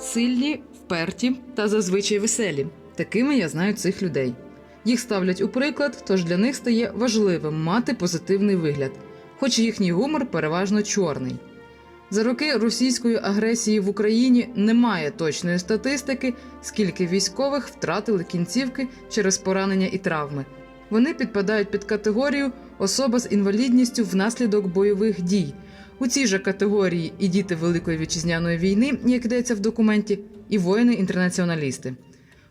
сильні, вперті та зазвичай веселі. Такими я знаю цих людей. Їх ставлять у приклад, тож для них стає важливим мати позитивний вигляд, хоч їхній гумор переважно чорний. За роки російської агресії в Україні немає точної статистики, скільки військових втратили кінцівки через поранення і травми. Вони підпадають під категорію особа з інвалідністю внаслідок бойових дій. У цій же категорії і діти Великої вітчизняної війни, як йдеться в документі, і воїни-інтернаціоналісти.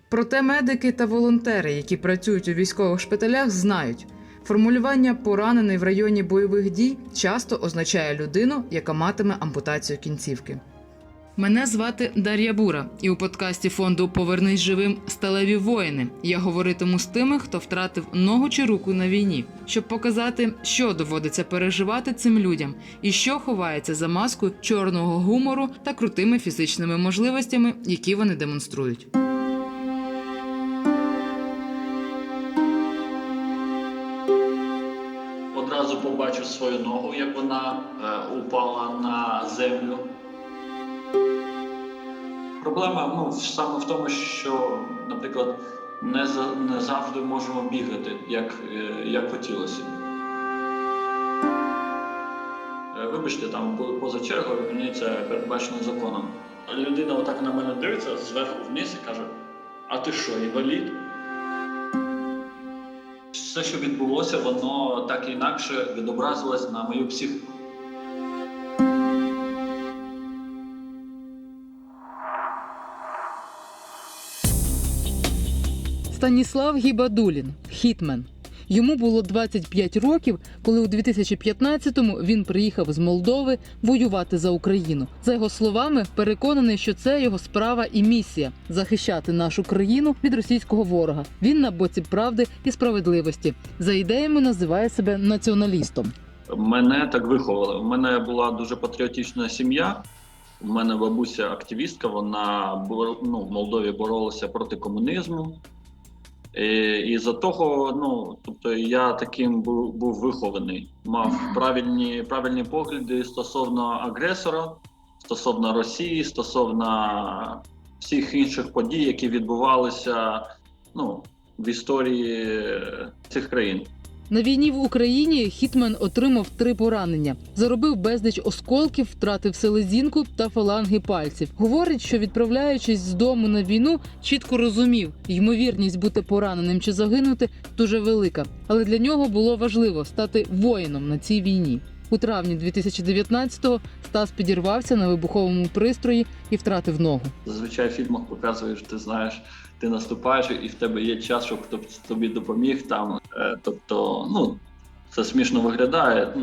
Проте медики та волонтери, які працюють у військових шпиталях, знають, формулювання поранений в районі бойових дій часто означає людину, яка матиме ампутацію кінцівки. Мене звати Дар'я Бура, і у подкасті фонду Повернись живим сталеві воїни. Я говоритиму з тими, хто втратив ногу чи руку на війні, щоб показати, що доводиться переживати цим людям і що ховається за маскою чорного гумору та крутими фізичними можливостями, які вони демонструють. Одразу побачив свою ногу, як вона е, упала на землю. Проблема ну, саме в тому, що, наприклад, не, за, не завжди можемо бігати, як, е, як хотілося. Е, Вибачте, там поза чергою, мені це передбачено законом. Людина отак на мене дивиться зверху вниз і каже: А ти що, інвалід? Все, що відбулося, воно так і інакше відобразилось на мою психіку. Станіслав Гібадулін, хітмен. Йому було 25 років, коли у 2015-му він приїхав з Молдови воювати за Україну. За його словами, переконаний, що це його справа і місія захищати нашу країну від російського ворога. Він на боці правди і справедливості. За ідеями називає себе націоналістом. Мене так виховали. У мене була дуже патріотична сім'я. У мене бабуся активістка, вона ну, в Молдові боролася проти комунізму. І, і за того, ну, тобто я таким був, був вихований, мав правильні, правильні погляди стосовно агресора, стосовно Росії, стосовно всіх інших подій, які відбувалися ну, в історії цих країн. На війні в Україні Хітмен отримав три поранення, заробив безліч осколків, втратив селезінку та фаланги пальців. Говорить, що відправляючись з дому на війну, чітко розумів, ймовірність бути пораненим чи загинути дуже велика. Але для нього було важливо стати воїном на цій війні. У травні 2019-го Стас підірвався на вибуховому пристрої і втратив ногу. Зазвичай в фільмах показуєш, ти знаєш, ти наступаєш, і в тебе є час, щоб хтось тобі допоміг там. Е, Тобто, ну це смішно виглядає.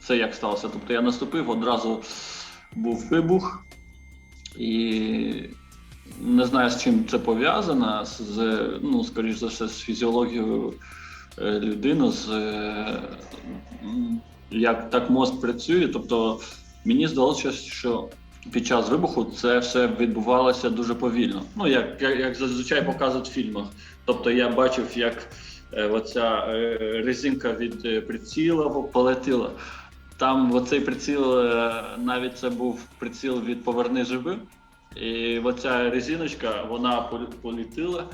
Це як сталося. Тобто я наступив, одразу був вибух, і не знаю, з чим це пов'язано, з ну, скоріш за все, з фізіологією е, людини, з е, як так мозк працює. Тобто мені здалося, що під час вибуху це все відбувалося дуже повільно. Ну, як, як, зазвичай показують в фільмах. Тобто я бачив, як е, оця е, резинка від е, приціла полетіла. Там оцей приціл, е, навіть це був приціл від Поверни живим. І оця резиночка, вона полетіла.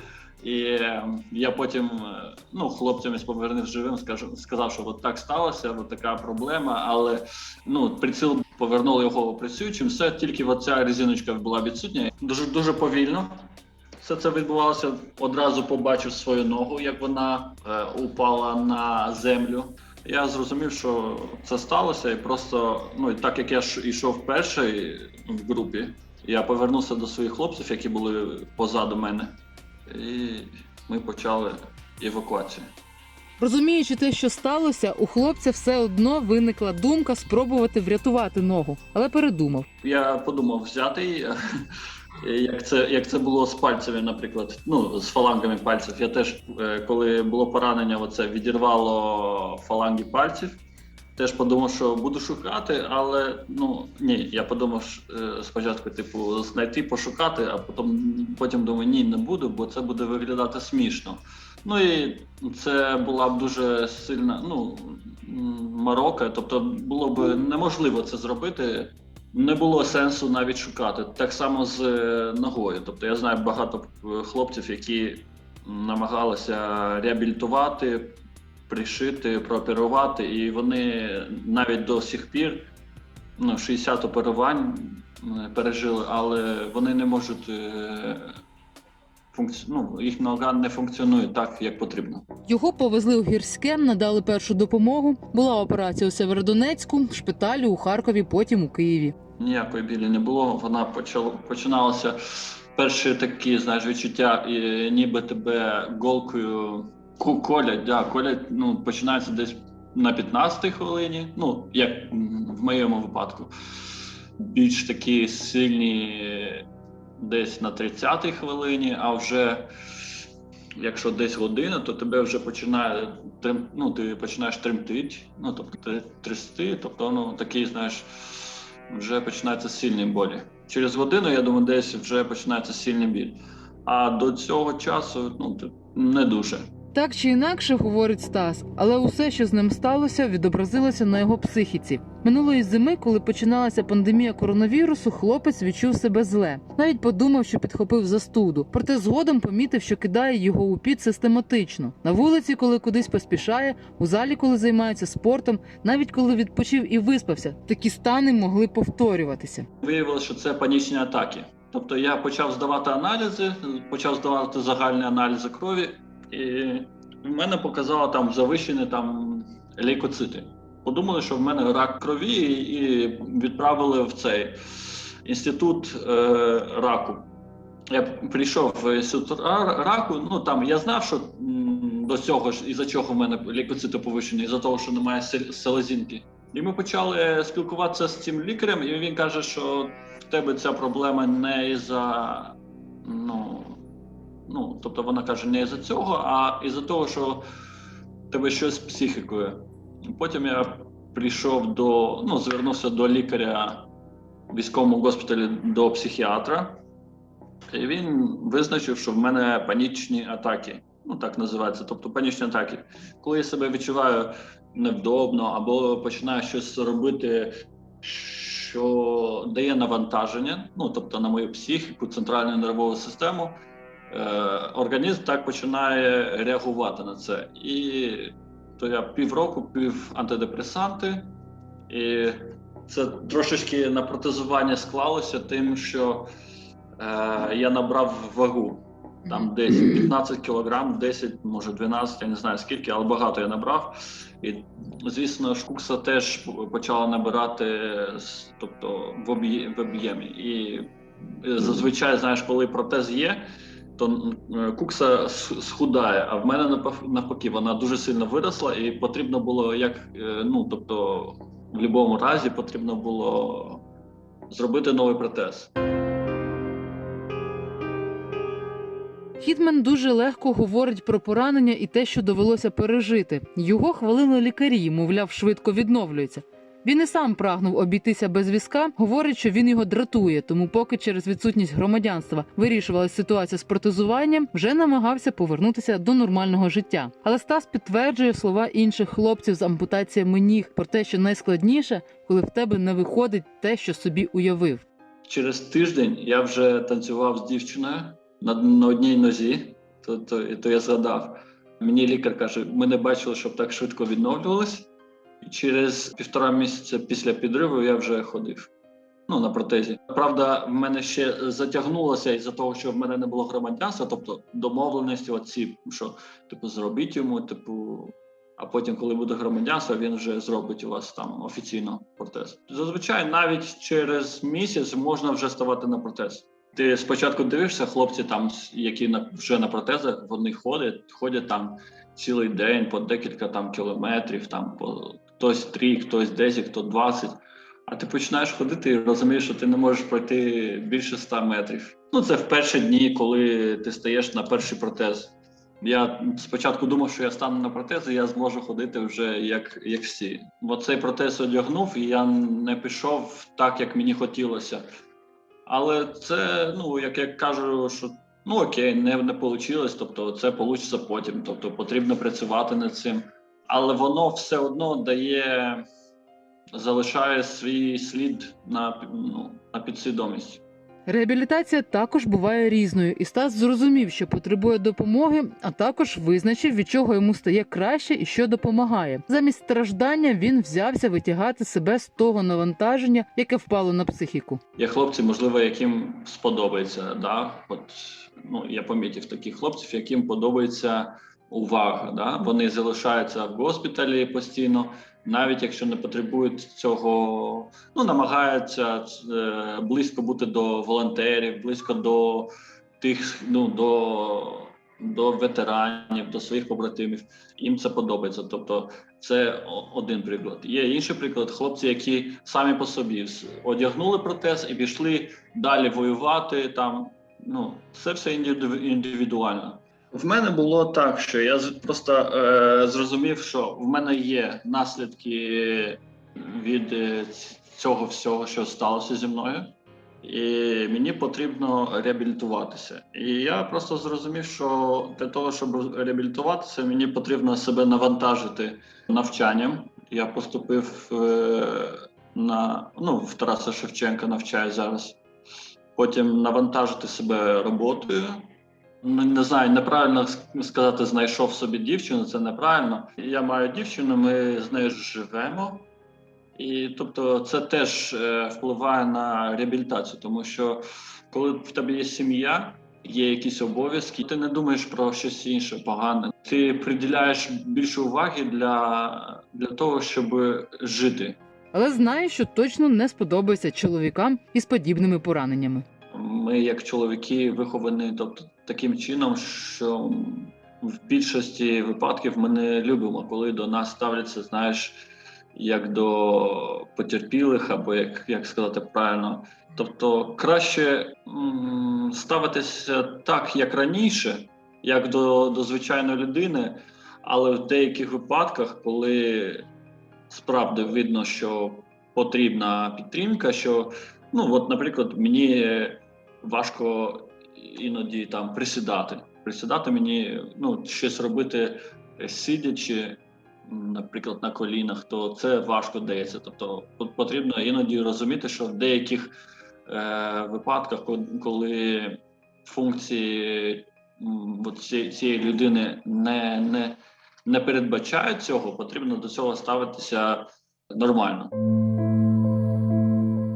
І е, я потім е, ну, хлопцям із повернив живим скажу, сказав, що от так сталося, от така проблема, але ну, приціл повернули його працюючим, все, тільки оця резиночка була відсутня. Дуже дуже повільно. Все це відбувалося. Одразу побачив свою ногу, як вона е, упала на землю. Я зрозумів, що це сталося, і просто ну так як я йшов перший в групі, я повернувся до своїх хлопців, які були позаду мене, і ми почали евакуацію. Розуміючи те, що сталося, у хлопця все одно виникла думка спробувати врятувати ногу, але передумав. Я подумав взяти як це, як це було з пальцями, наприклад, ну, з фалангами пальців. Я теж, е, коли було поранення, оце відірвало фаланги пальців. Теж подумав, що буду шукати, але ну ні, я подумав е, спочатку, типу, знайти, пошукати, а потім, потім думаю, ні, не буду, бо це буде виглядати смішно. Ну і це була б дуже сильна, ну морока, тобто було б неможливо це зробити не було сенсу навіть шукати. Так само з е, ногою. Тобто я знаю багато е, хлопців, які намагалися реабілітувати, пришити, прооперувати, і вони навіть до сих пір ну, 60 оперувань е, пережили, але вони не можуть. Е, Функці... Ну, їх нога не функціонує так, як потрібно. Його повезли у гірське, надали першу допомогу. Була операція у Северодонецьку, шпиталі у Харкові, потім у Києві. Ніякої білі не було. Вона почала починалася перші такі, знаєш, відчуття, і, ніби тебе голкою колять. Да, колять ну, починається десь на 15-й хвилині. Ну, як в моєму випадку. Більш такі сильні десь на 30-й хвилині, а вже якщо десь година, то тебе вже починає трим, ну, ти починаєш тремтити, ну тобто трясти, тобто ну такий, знаєш, вже починається сильні болі. Через годину, я думаю, десь вже починається сильний біль. А до цього часу ну, не дуже. Так чи інакше, говорить Стас, але усе, що з ним сталося, відобразилося на його психіці. Минулої зими, коли починалася пандемія коронавірусу, хлопець відчув себе зле. Навіть подумав, що підхопив застуду. Проте згодом помітив, що кидає його у піт систематично. На вулиці, коли кудись поспішає, у залі, коли займається спортом, навіть коли відпочив і виспався, такі стани могли повторюватися. Виявилося, що це панічні атаки. Тобто я почав здавати аналізи, почав здавати загальні аналізи крові, і в мене показало там завищені там лейкоцити. Подумали, що в мене рак крові, і відправили в цей інститут е, раку. Я прийшов в інститут раку. Ну там я знав, що до цього ж із-за чого в мене лейкоцити повищені, із-за того, що немає селезінки. І ми почали спілкуватися з цим лікарем, і він каже, що в тебе ця проблема не із-за ну, ну, тобто вона каже, не із-за цього, а із-за того, що тебе щось з психікою. Потім я прийшов до, ну, звернувся до лікаря військовому госпіталі до психіатра, і він визначив, що в мене панічні атаки. Ну, так називається, тобто панічні атаки. Коли я себе відчуваю невдобно або починаю щось робити, що дає навантаження, ну тобто на мою психіку, центральну нервову систему, організм так починає реагувати на це. І то я півроку пів антидепресанти, і це трошечки на протезування склалося тим, що е, я набрав вагу. Там десь 15 кілограм, 10, може 12, я не знаю скільки, але багато я набрав. І, звісно, ж, кукса теж почала набирати, тобто в об'ємі. І е, зазвичай, знаєш, коли протез є, то е, кукса схудає, а в мене навпаки, вона дуже сильно виросла, і потрібно було як, е, ну тобто, в будь-якому разі потрібно було зробити новий протез. Хітмен дуже легко говорить про поранення і те, що довелося пережити. Його хвалили лікарі, мовляв, швидко відновлюється. Він і сам прагнув обійтися без візка. Говорить, що він його дратує, тому поки через відсутність громадянства вирішувалася ситуація з протезуванням, вже намагався повернутися до нормального життя. Але Стас підтверджує слова інших хлопців з ампутаціями ніг про те, що найскладніше, коли в тебе не виходить те, що собі уявив. Через тиждень я вже танцював з дівчиною на, на одній нозі, то, то, то я згадав. Мені лікар каже: ми не бачили, щоб так швидко відновлювалось. Через півтора місяця після підриву я вже ходив. Ну, на протезі. Правда, в мене ще затягнулося із-за того, що в мене не було громадянства, тобто домовленості, оці, що типу, зробіть йому, типу, а потім, коли буде громадянство, він вже зробить у вас там офіційно протез. Зазвичай навіть через місяць можна вже ставати на протез. Ти спочатку дивишся, хлопці там, які вже на протезах, вони ходять, ходять там цілий день по декілька там кілометрів, там по хтось три, хтось 10, хто 20. А ти починаєш ходити і розумієш, що ти не можеш пройти більше 100 метрів. Ну це в перші дні, коли ти стаєш на перший протез. Я спочатку думав, що я стану на протез, і я зможу ходити вже як, як всі. Бо цей протез одягнув, і я не пішов так, як мені хотілося. Але це, ну, як я кажу, що ну окей, не, не вийшло, тобто це вийде потім. Тобто потрібно працювати над цим. Але воно все одно дає залишає свій слід на, ну, на підсвідомість. Реабілітація також буває різною, і Стас зрозумів, що потребує допомоги, а також визначив, від чого йому стає краще і що допомагає. Замість страждання він взявся витягати себе з того навантаження, яке впало на психіку. Є хлопці, можливо, яким сподобається. Да? От, ну, я помітив таких хлопців, яким подобається увага. Да? Вони залишаються в госпіталі постійно, навіть якщо не потребують цього, ну, намагаються е, близько бути до волонтерів, близько до тих, ну, до, до ветеранів, до своїх побратимів. Їм це подобається. Тобто це один приклад. Є інший приклад: хлопці, які самі по собі одягнули протез і пішли далі воювати. Там ну це все індивіду- індивідуально. В мене було так, що я просто е, зрозумів, що в мене є наслідки від е, цього всього, що сталося зі мною, і мені потрібно реабілітуватися. І я просто зрозумів, що для того, щоб реабілітуватися, мені потрібно себе навантажити навчанням. Я поступив е, на ну, в Тараса Шевченка, навчаю зараз. Потім навантажити себе роботою. Ну, не знаю, неправильно ск- сказати, знайшов собі дівчину, це неправильно. Я маю дівчину, ми з нею живемо. І тобто це теж е, впливає на реабілітацію, тому що коли в тебе є сім'я, є якісь обов'язки, ти не думаєш про щось інше погане. Ти приділяєш більше уваги для, для того, щоб жити. Але знає, що точно не сподобається чоловікам із подібними пораненнями. Ми, як чоловіки, виховані тобто, таким чином, що в більшості випадків ми не любимо, коли до нас ставляться, знаєш, як до потерпілих, або як, як сказати правильно. Тобто краще ставитися так, як раніше, як до, до звичайної людини, але в деяких випадках, коли справді видно, що потрібна підтримка, що ну от, наприклад, мені важко іноді там присідати. Присідати мені, ну, щось робити е, сидячи, наприклад, на колінах, то це важко дається. Тобто потрібно іноді розуміти, що в деяких е, випадках, ко- коли функції цієї людини не, не, не передбачають цього, потрібно до цього ставитися нормально.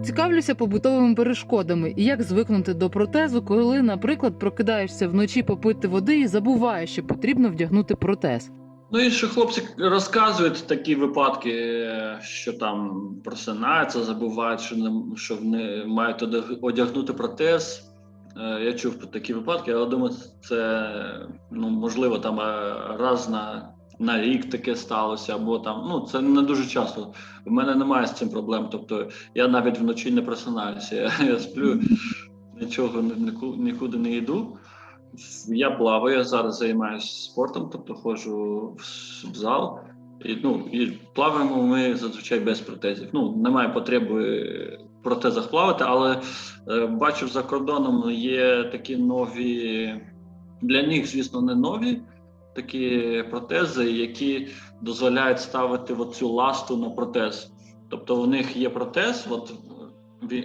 Цікавлюся побутовими перешкодами і як звикнути до протезу, коли, наприклад, прокидаєшся вночі попити води і забуваєш, що потрібно вдягнути протез. Ну, інші хлопці розказують такі випадки, е, що там просинаються, забувають, що не що вони мають одягнути протез. Е, Я чув такі випадки, але думаю, це ну можливо там е, раз на, на рік таке сталося, або там ну це не дуже часто. В мене немає з цим проблем. Тобто я навіть вночі не просинаюся. Я, я сплю, нічого нікуди не йду. Я плаваю, я зараз займаюся спортом, тобто ходжу в в зал. І, ну, і плаваємо ми зазвичай без протезів. Ну, немає потреби протезах плавати, але е, бачив за кордоном є такі нові, для них, звісно, не нові такі протези, які дозволяють ставити цю ласту на протез. Тобто в них є протез, от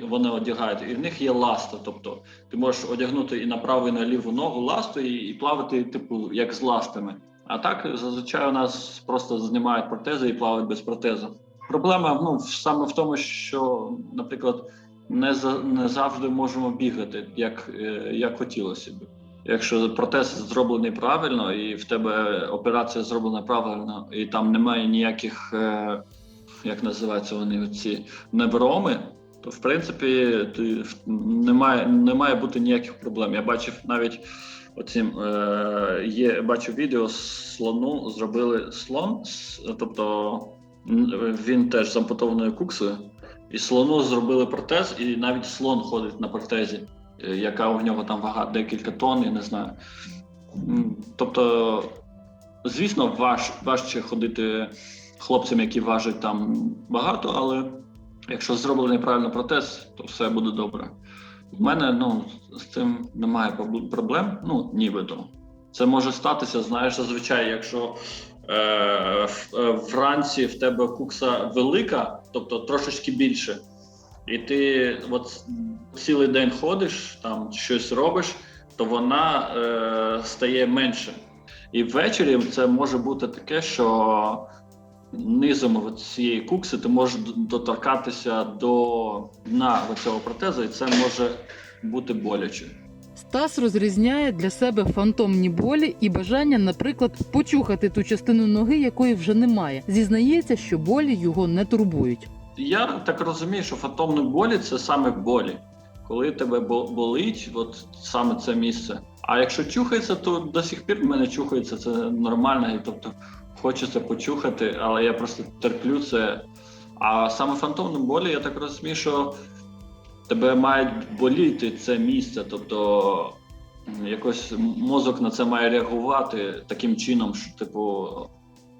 вони одягають, і в них є ласта. Тобто ти можеш одягнути і на праву, і на ліву ногу ласту і, і плавати, типу, як з ластами. А так зазвичай у нас просто знімають протези і плавають без протезу. Проблема ну, саме в тому, що, наприклад, не, за, не завжди можемо бігати, як, е, як хотілося б. Якщо протез зроблений правильно, і в тебе операція зроблена правильно, і там немає ніяких, е, як називаються вони, ці невроми, то в принципі ти не має, не має бути ніяких проблем. Я бачив навіть оцім е, є, бачив відео слону, зробили слон, тобто він теж з ампутованою куксою, і слону зробили протез, і навіть слон ходить на протезі, яка у нього там вага декілька тонн, я не знаю. Тобто, звісно, важ, важче ходити хлопцям, які важать там багато, але якщо зроблений правильно протез, то все буде добре. У мене ну, з цим немає проблем, ну, нібито. Це може статися, знаєш, зазвичай, якщо е, е, вранці в тебе кукса велика, тобто трошечки більше, і ти от цілий день ходиш, там щось робиш, то вона е, стає менше. І ввечері це може бути таке, що низом цієї кукси ти можеш доторкатися до дна цього протезу, і це може бути боляче. Стас розрізняє для себе фантомні болі і бажання, наприклад, почухати ту частину ноги, якої вже немає. Зізнається, що болі його не турбують. Я так розумію, що фантомні болі це саме болі, коли тебе болить, от саме це місце. А якщо чухається, то до сих пір в мене чухається, це нормально, і тобто хочеться почухати, але я просто терплю це. А саме фантомні болі, я так розумію, що тебе має боліти це місце, тобто якось мозок на це має реагувати таким чином, що типу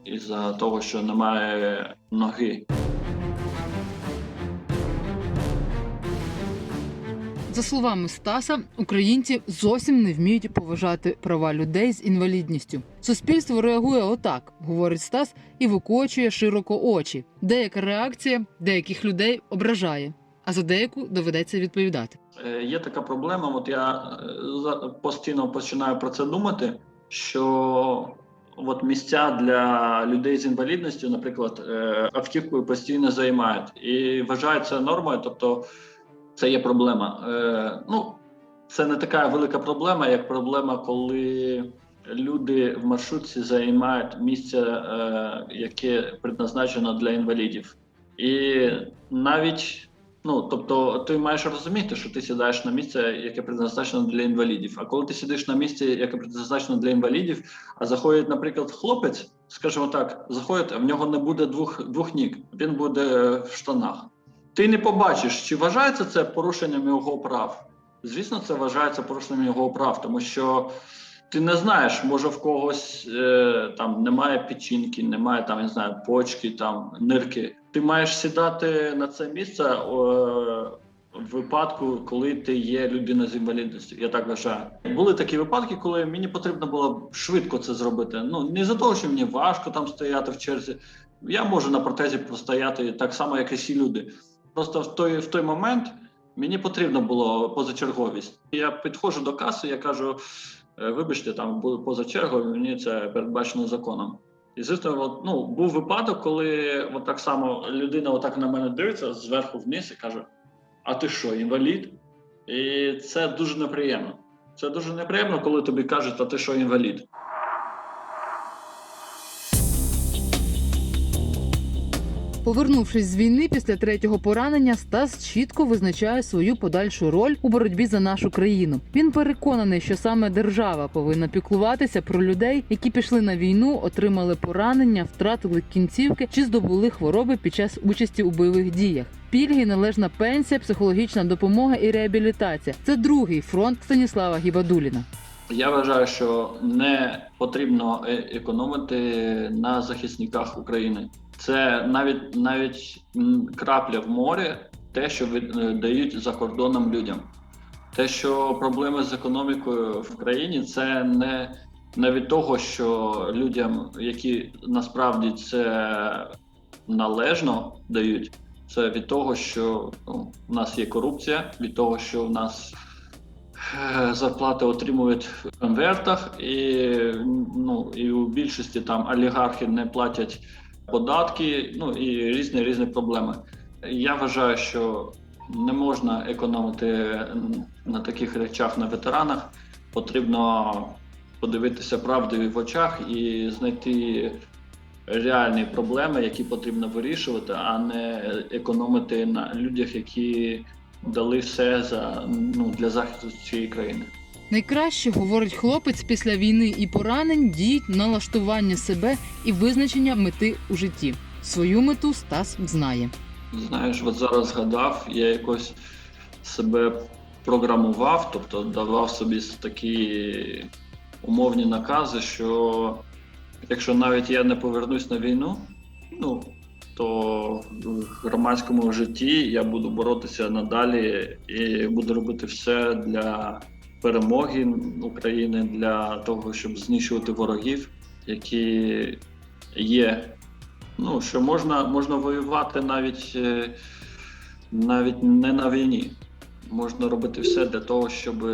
із-за того, що немає ноги. За словами Стаса, українці зовсім не вміють поважати права людей з інвалідністю. Суспільство реагує отак, говорить Стас, і викочує широко очі. Деяка реакція деяких людей ображає, а за деяку доведеться відповідати. Е, Є така проблема. От я е, постійно починаю про це думати, що от місця для людей з інвалідністю, наприклад, е, автівкою постійно займають і вважають це нормою, тобто це є проблема. Е, Ну, це не така велика проблема, як проблема, коли люди в маршрутці займають місце, е, яке предназначено для інвалідів. І навіть Ну, тобто, ти маєш розуміти, що ти сідаєш на місце, яке призначено для інвалідів. А коли ти сидиш на місці, яке призначено для інвалідів, а заходить, наприклад, хлопець, скажімо так, заходить, а в нього не буде двох, двох ніг, він буде в штанах. Ти не побачиш, чи вважається це порушенням його прав. Звісно, це вважається порушенням його прав, тому що ти не знаєш, може в когось е, там немає печінки, немає там, не знаю, почки, там нирки. Ти маєш сідати на це місце е, в випадку, коли ти є людина з інвалідністю. Я так вважаю. Були такі випадки, коли мені потрібно було швидко це зробити. Ну не за того, що мені важко там стояти в черзі. Я можу на протезі простояти так само, як і всі люди. Просто в той в той момент мені потрібно було позачерговість. Я підходжу до каси, я кажу: «Е, вибачте, там поза чергою, мені це передбачено законом. І звісно, ну, був випадок, коли от так само людина отак на мене дивиться зверху вниз і каже: А ти що, інвалід? І це дуже неприємно. Це дуже неприємно, коли тобі кажуть, а ти що інвалід. Повернувшись з війни після третього поранення, Стас чітко визначає свою подальшу роль у боротьбі за нашу країну. Він переконаний, що саме держава повинна піклуватися про людей, які пішли на війну, отримали поранення, втратили кінцівки чи здобули хвороби під час участі у бойових діях. Пільги, належна пенсія, психологічна допомога і реабілітація це другий фронт Станіслава Гібадуліна. Я вважаю, що не потрібно е- економити на захисниках України. Це навіть навіть крапля в морі, те, що е, дають за кордоном людям. Те, що проблеми з економікою в країні, це не, не від того, що людям, які насправді це належно дають, це від того, що ну, у нас є корупція, від того, що в нас е, зарплати отримують в конвертах, і ну і у більшості там олігархи не платять податки, ну і різні різні проблеми. Я вважаю, що не можна економити на таких речах на ветеранах. Потрібно подивитися правді в очах і знайти реальні проблеми, які потрібно вирішувати, а не економити на людях, які дали все за ну для захисту цієї країни. Найкраще говорить хлопець після війни і поранень діють налаштування себе і визначення мети у житті. Свою мету Стас знає. Знаєш, от зараз згадав, я якось себе програмував, тобто давав собі такі умовні накази, що якщо навіть я не повернусь на війну, ну то в громадському житті я буду боротися надалі і буду робити все для перемоги України, для того, щоб знищувати ворогів, які є. Ну, що можна, можна воювати навіть, е, навіть не на війні. Можна робити все для того, щоб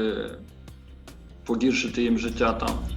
погіршити їм життя там.